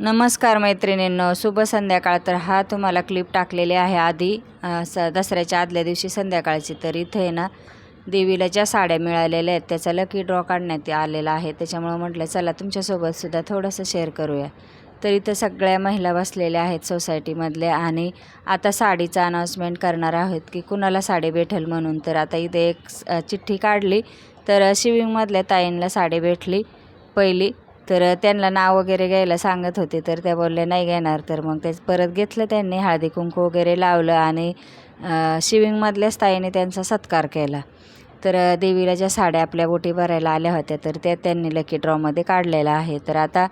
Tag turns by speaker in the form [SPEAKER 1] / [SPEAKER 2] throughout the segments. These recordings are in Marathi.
[SPEAKER 1] नमस्कार मैत्रिणींनो शुभ संध्याकाळ. तर हा तुम्हाला क्लिप टाकलेली आहे आधी. स दसऱ्याच्या आदल्या दिवशी संध्याकाळची तर इथे आहे ना देवीला ज्या साड्या मिळालेल्या आहेत त्याचा लकी ड्रॉ काढण्यात आलेला आहे. त्याच्यामुळं म्हटलं चला तुमच्यासोबतसुद्धा थोडंसं शेअर करूया. तर इथं सगळ्या महिला बसलेल्या आहेत सोसायटीमधल्या आणि आता साडीचा अनाऊन्समेंट करणार आहोत की कुणाला साडी भेटेल म्हणून. तर आता इथे एक चिठ्ठी काढली. तर शिविंगमधल्या ताईंना साडी भेटली पहिली. तर त्यांना नाव वगैरे घ्यायला सांगत होते तर त्या बोलल्या नाही घेणार. तर मग त्याच परत घेतलं त्यांनी हळदी कुंकू वगैरे लावलं आणि शिविंगमधल्याच ताईने त्यांचा सत्कार केला. तर देवीला ज्या साड्या आपल्या बोटी भरायला आल्या होत्या तर त्या त्यांनी लकी ड्रॉमध्ये काढलेल्या आहे तर आता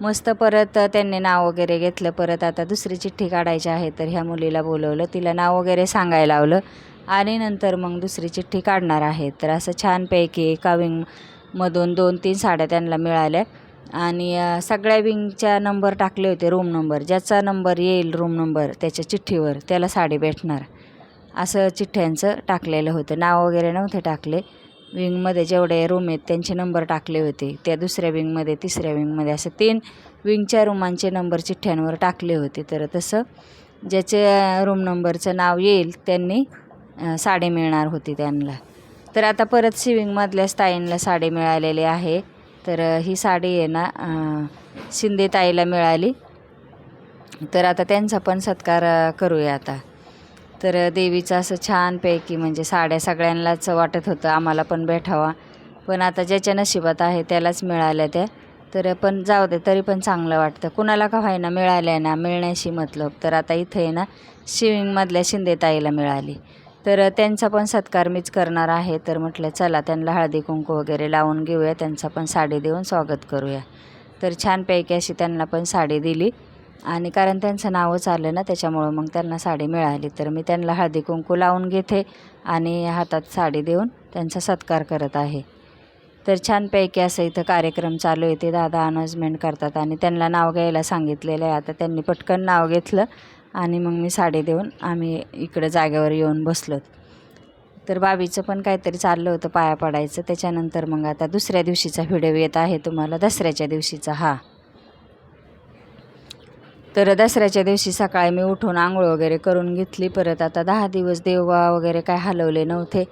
[SPEAKER 1] मस्त परत त्यांनी नाव वगैरे घेतलं परत आता दुसरी चिठ्ठी काढायची आहे तर ह्या मुलीला बोलवलं तिला नाव वगैरे सांगायला लावलं आणि नंतर मग दुसरी चिठ्ठी काढणार आहे. तर असं छानपैकी एका विंगमधून दोन तीन साड्या त्यांना मिळाल्या. आणि सगळ्या विंगच्या नंबर टाकले होते रूम नंबर. ज्याचा नंबर येईल रूम नंबर त्याच्या चिठ्ठीवर त्याला साडी भेटणार. असं चिठ्ठ्यांचं टाकलेलं होतं. नाव वगैरे नव्हते टाकले. विंगमध्ये जेवढे रूम आहेत त्यांचे नंबर टाकले होते. त्या दुसऱ्या विंगमध्ये तिसऱ्या विंगमध्ये असं तीन विंगच्या रूमांचे नंबर चिठ्ठ्यांवर टाकले होते. तर तसं ज्याच्या रूम नंबरचं नाव येईल त्यांनी साडी मिळणार होती त्यांना. तर आता परत सिविंगमधल्या स्थायींना साडी मिळालेली आहे. तर ही साडी आहे ना शिंदेताईला शिंदे ताईला मिळाली. तर आता त्यांचा पण सत्कार करूया आता. तर देवीचं असं छानपैकी म्हणजे साड्या सगळ्यांनाच वाटत होतं आम्हाला पण भेटावा. पण आता ज्याच्या नशिबात आहे त्यालाच मिळाल्या त्या. तर पण जाऊ दे तरी पण चांगलं वाटतं. कुणाला का व्हायना मिळाल्या ना मिळण्याशी मतलब. तर आता इथे आहे ना शिविंगमधल्या शिंदेताईला मिळाली. तर त्यांचा पण सत्कार मीच करणार आहे. तर म्हटलं चला त्यांना हळदी कुंकू वगैरे लावून घेऊया. त्यांचा पण साडी देऊन स्वागत करूया. तर छानपैकी अशी त्यांना पण साडी दिली. आणि कारण त्यांचं नावच आलं ना त्याच्यामुळं मग त्यांना साडी मिळाली. तर मी त्यांना हळदी कुंकू लावून घेते आणि हातात साडी देऊन त्यांचा सत्कार करत आहे. तर छानपैकी असं इथं कार्यक्रम चालू आहे. ते दादा अनाउन्समेंट करतात आणि त्यांना नाव घ्यायला सांगितलेलं आहे. आता त्यांनी पटकन नाव घेतलं. आणि मग मी साडी देऊन आम्ही इकडं जागेवर येऊन बसलो तर बाबीचं पण काहीतरी चाललं होतं पाया पडायचं. त्याच्यानंतर मग आता दुसऱ्या दिवशीचा व्हिडिओ येत आहे तुम्हाला. दसऱ्याच्या दिवशीचा हा. तर दसऱ्याच्या दिवशी सकाळी मी उठून आंघोळ वगैरे करून घेतली. परत आता दहा दिवस देवा वगैरे काय हलवले नव्हते.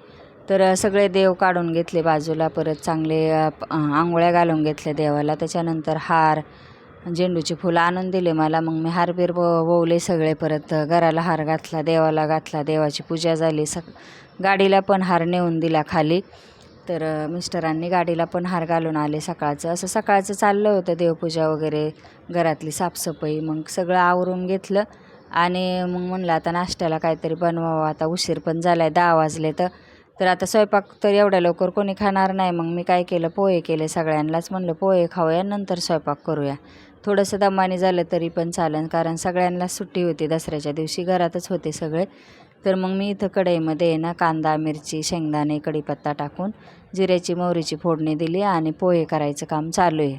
[SPEAKER 1] तर सगळे देव काढून घेतले बाजूला. परत चांगले आंघोळ्या घालून घेतल्या देवाला. त्याच्यानंतर हार झेंडूची फुलं आणून दिले मला. मग मी हारबीर व ववले सगळे परत घराला हार घातला देवाला घातला. देवाची पूजा झाली. सग गाडीला पण हार नेऊन दिला खाली. तर मिस्टरांनी गाडीला पण हार घालून आले सकाळचं. असं सकाळचं चाललं होतं देवपूजा वगैरे घरातली साफसफाई. मग सगळं आवरून घेतलं आणि मग म्हणलं आता नाश्त्याला काहीतरी बनवावं. आता उशीर पण झाला आहे दहा वाजले तर. तर आता स्वयंपाक तर एवढ्या लवकर कोणी खाणार नाही. मग मी काय केलं? पोहे केले सगळ्यांनाच. म्हणलं पोहे खाऊया नंतर स्वयंपाक करूया. थोडंसं दमाने झालं तरी पण चालेल कारण सगळ्यांना सुट्टी होती दसऱ्याच्या दिवशी घरातच होते सगळे. तर मग मी इथं कढईमध्ये आहे ना कांदा मिरची शेंगदाणे कढीपत्ता टाकून जिऱ्याची मोहरीची फोडणी दिली आणि पोहे करायचं काम चालू आहे.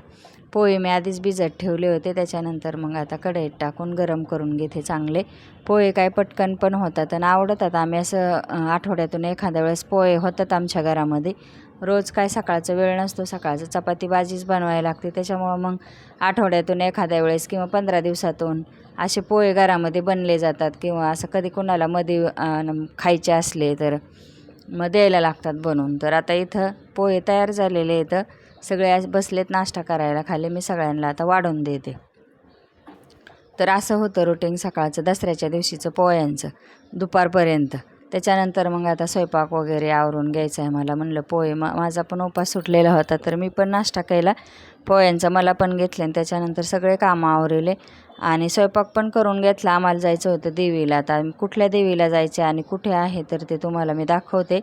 [SPEAKER 1] पोहे मी आधीच भिजत ठेवले होते त्याच्यानंतर मग आता कढईत टाकून गरम करून घेते चांगले. पोहे काय पटकन पण होतात आणि आवडतात. आम्ही असं आठवड्यातून एखाद्या वेळेस पोहे होतात आमच्या घरामध्ये. रोज काय सकाळचा वेळ नसतो सकाळचं चपाती भाजीच बनवायला लागते. त्याच्यामुळं मग आठवड्यातून एखाद्या वेळेस किंवा पंधरा दिवसातून असे पोहे घरामध्ये बनले जातात किंवा असं कधी कोणाला मध्ये खायचे असले तर मग द्यायला लागतात बनवून. तर आता इथं पोहे तयार झालेले इथं सगळे आज बसलेत नाश्ता करायला खाली मी सगळ्यांना आता वाढून देते. तर असं होतं रुटीन सकाळचं दसऱ्याच्या दिवशीचं पोह्यांचं दुपारपर्यंत. त्याच्यानंतर मग आता स्वयंपाक वगैरे आवरून घ्यायचं आहे मला. म्हणलं पोहे मा माझा पण उपास सुटलेला होता तर मी पण नाश्ता केला. पोह्यांचा मला पण घेतले आणि त्याच्यानंतर सगळे कामं आवरले. आणि स्वयंपाक पण करून घेतला. आम्हाला जायचं होतं देवीला. आता कुठल्या देवीला जायचे आणि कुठे आहे तर ते तुम्हाला मी दाखवते.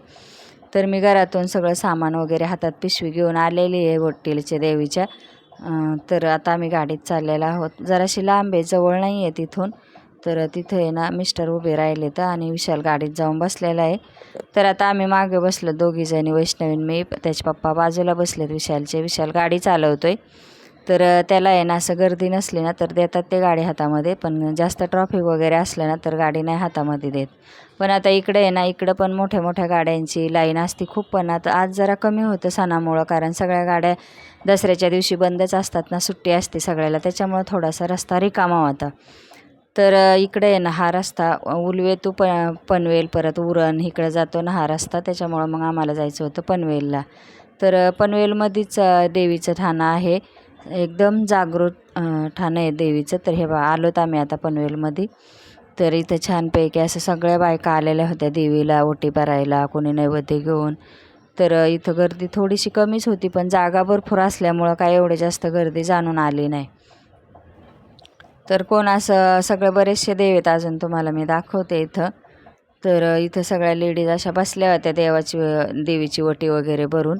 [SPEAKER 1] तर मी घरातून सगळं सामान वगैरे हातात पिशवी घेऊन आलेली आहे वट्टीलच्या देवीच्या. तर आता आम्ही गाडीत चाललेला आहोत. जराशी लांब आहे जवळ नाही आहे तिथून. तर तिथे आहे ना मिस्टर उभे राहिले तर आणि विशाल गाडीत जाऊन बसलेला आहे. तर आता आम्ही मागे बसलो दोघीजणी वैष्णवीन मी. त्याचे पप्पा बाजूला बसलेत विशालचे. विशाल गाडी चालवतोय. तर त्याला आहे ना असं गर्दी नसली ना तर देतात ते गाडी हातामध्ये. पण जास्त ट्रॉफिक वगैरे असलं ना तर गाडी नाही हातामध्ये देत. पण आता इकडे आहे ना इकडं पण मोठ्या मोठ्या गाड्यांची लाईन असती खूप. पण आता आज जरा कमी होतं सणामुळं कारण सगळ्या गाड्या दसऱ्याच्या दिवशी बंदच असतात ना सुट्टी असते सगळ्याला. त्याच्यामुळं थोडासा रस्ता रिकामा होता. तर इकडे आहे ना हा रस्ता उलवे तू प पनवेल परत उरण इकडे जातो ना हा रस्ता. त्याच्यामुळं मग आम्हाला जायचं होतं पनवेलला. तर पनवेलमध्येच देवीचं ठाणं आहे. एकदम जागृत ठाणं आहे देवीचं. तर हे बा आलोत आम्ही आता पनवेलमध्ये. तर इथं छानपैकी असं सगळ्या बायका आलेल्या होत्या देवीला ओटी भरायला कोणी नैवेद्य घेऊन. तर इथं गर्दी थोडीशी कमीच होती पण जागा भरपूर असल्यामुळं काय एवढे जास्त गर्दी जाणून आली नाही. तर कोण असं सगळे बरेचसे देव आहेत अजून तुम्हाला मी दाखवते इथं. तर इथं सगळ्या लेडीज अशा बसल्या होत्या देवाची देवीची ओटी वगैरे भरून.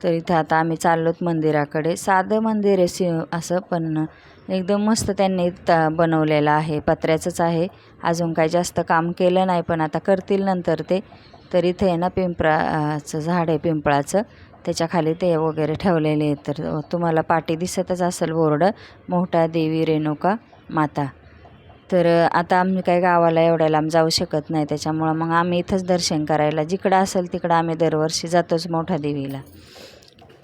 [SPEAKER 1] तर इथं आता आम्ही चाललोत मंदिराकडे. साधं मंदिर आहे सि असं पण एकदम मस्त त्यांनी त बनवलेलं आहे. पत्र्याचंच आहे. अजून काही जास्त काम केलं नाही पण आता करतील नंतर ते. तर इथे आहे ना पिंपळाचं झाड आहे पिंपळाचं. त्याच्याखाली ते वगैरे ठेवलेले आहेत. तर तुम्हाला पाठी दिसतच असेल बोर्ड. मोठा देवी रेणुका माता. तर आता आम्ही काही गावाला एवढ्या लांब जाऊ शकत नाही. त्याच्यामुळं मग आम्ही इथंच दर्शन करायला. जिकडं असेल तिकडं आम्ही दरवर्षी जातोच मोठ्या देवीला.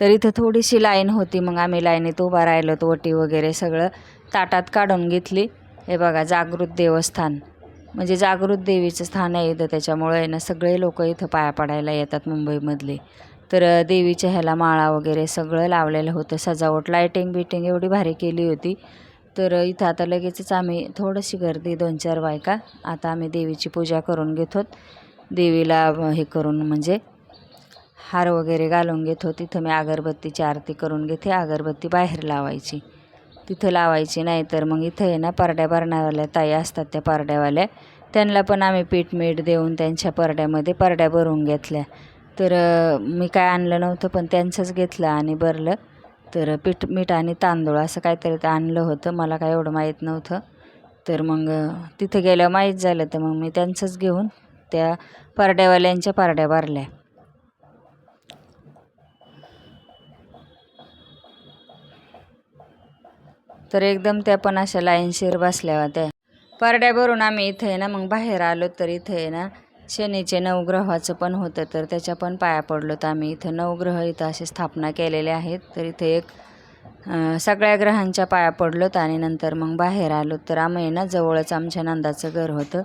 [SPEAKER 1] तर इथं थोडीशी लाईन होती मग आम्ही लाईनीत उभा राहिलो ओटी वगैरे सगळं ताटात काढून घेतली. हे बघा जागृत देवस्थान. म्हणजे जागृत देवीचं स्थान आहे इथं त्याच्यामुळे आहे ना सगळे लोक इथं पाया पडायला येतात मुंबईमधले. तर देवीच्या ह्याला माळा वगैरे सगळं लावलेलं होतं सजावट लायटिंग बिटिंग एवढी भारी केली होती. तर इथं आता लगेचच आम्ही थोडीशी गर्दी दोन चार बायका आता आम्ही देवीची पूजा करून घेतो देवीला हे करून म्हणजे हार वगैरे घालून घेत. होती तिथं मी अगरबत्तीची आरती करून घेते. अगरबत्ती बाहेर लावायची. तिथं लावायची नाही तर मग इथं आहे ना परड्या भरणाऱ्या ताई असतात त्या पारड्यावाल्या. त्यांना पण आम्ही पीठ मीठ देऊन त्यांच्या परड्यामध्ये परड्या भरून घेतल्या. तर मी काय आणलं नव्हतं पण त्यांचंच घेतलं आणि भरलं. तर पीठ मीठ आणि तांदूळ असं काहीतरी ते आणलं होतं. मला काय एवढं माहीत नव्हतं. तर मग तिथं गेल्यावर माहीत झालं. तर मग मी त्यांचंच घेऊन त्या पारड्यावाल्यांच्या पारड्या भरल्या. तर एकदम त्या पण अशा लाईनशीर बसल्या होत्या. परड्या भरून आम्ही इथे आहे ना मग बाहेर आलो तर इथे आहे ना शनीचे नवग्रहाचं पण होतं तर त्याच्या पण पाया पडलो तर आम्ही इथं नवग्रह इथं असे स्थापना केलेले आहेत. तर इथे एक सगळ्या ग्रहांच्या पाया पडलोत आणि नंतर मग बाहेर आलो तर आम्ही ना जवळच आमच्या नंदाचं घर होतं.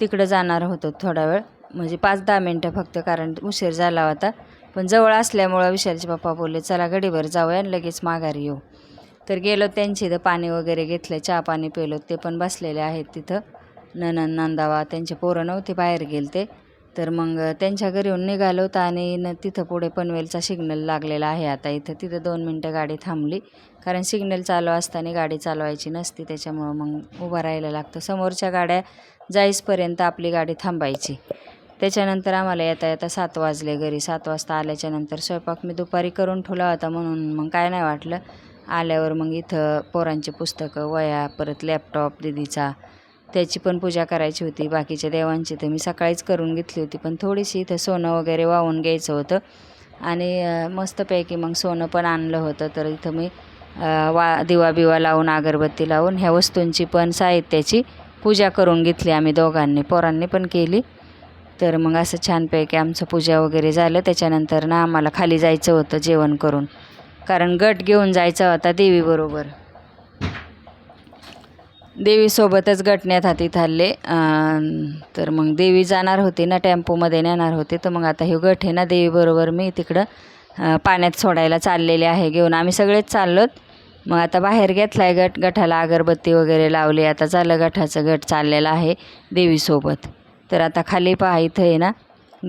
[SPEAKER 1] तिकडं जाणार होतो थोडा वेळ म्हणजे पाच दहा मिनटं फक्त कारण उशीर झाला होता. पण जवळ असल्यामुळं विशालचे पप्पा बोलले चला गडीभर जाऊया आणि लगेच माघारी येऊ. तर गेलो त्यांची इथं पाणी वगैरे घेतलं चहा पाणी पिलो ते पण बसलेले आहेत तिथं. ननन नंदावा त्यांचे पोरं नव्हते बाहेर गेलते. तर मग त्यांच्या घरी येऊन निघालो होतं आणि न तिथं पुढे पनवेलचा सिग्नल लागलेला आहे. आता इथं तिथं दोन मिनटं गाडी थांबली. कारण सिग्नल चालू असताना गाडी चालवायची नसती त्याच्यामुळं मग उभं राहायला लागतं. समोरच्या गाड्या जाईसपर्यंत आपली गाडी थांबायची. त्याच्यानंतर आम्हाला येता येता सात वाजले. घरी सात वाजता आल्याच्यानंतर स्वयंपाक मी दुपारी करून ठेवला होता म्हणून मग काय नाही वाटलं. आल्यावर मग इथं पोरांची पुस्तकं वया परत लॅपटॉप दिदीचा. त्याची पण पूजा करायची होती. बाकीच्या देवांची तर मी सकाळीच करून घेतली होती. पण थोडीशी इथं सोनं वगैरे वाहून घ्यायचं होतं. आणि मस्तपैकी मग सोनं पण आणलं होतं. तर इथं मी वा दिवा बिवा लावून अगरबत्ती लावून ह्या वस्तूंची पण साहित्याची पूजा करून घेतली आम्ही दोघांनी. पोरांनी पण केली. तर मग असं छानपैकी आमचं पूजा वगैरे झालं. त्याच्यानंतर ना आम्हाला खाली जायचं होतं जेवण करून. कारण गट घेऊन जायचा होता देवीबरोबर. देवीसोबतच गटण्यात हाती थालले. तर मग देवी जाणार होती ना टेम्पोमध्ये नेणार होते. तर मग आता हे गट आहे ना देवीबरोबर मी तिकडं पाण्यात सोडायला चाललेले आहे घेऊन आम्ही सगळेच चाललोत. मग आता बाहेर घेतला आहे गट गठाला अगरबत्ती वगैरे लावली. आता झालं गठाचं गट चाललेलं आहे देवीसोबत तर आता खाली पहा इथं आहे ना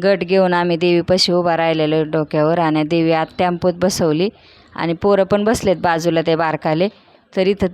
[SPEAKER 1] गट घेऊन आम्ही देवीपाशी उभा राहिलेलो डोक्यावर आणि देवी आत टेम्पोत बसवली. आणि पोरं पण बसलेत बाजूला ते बारकाले. तर इथं ती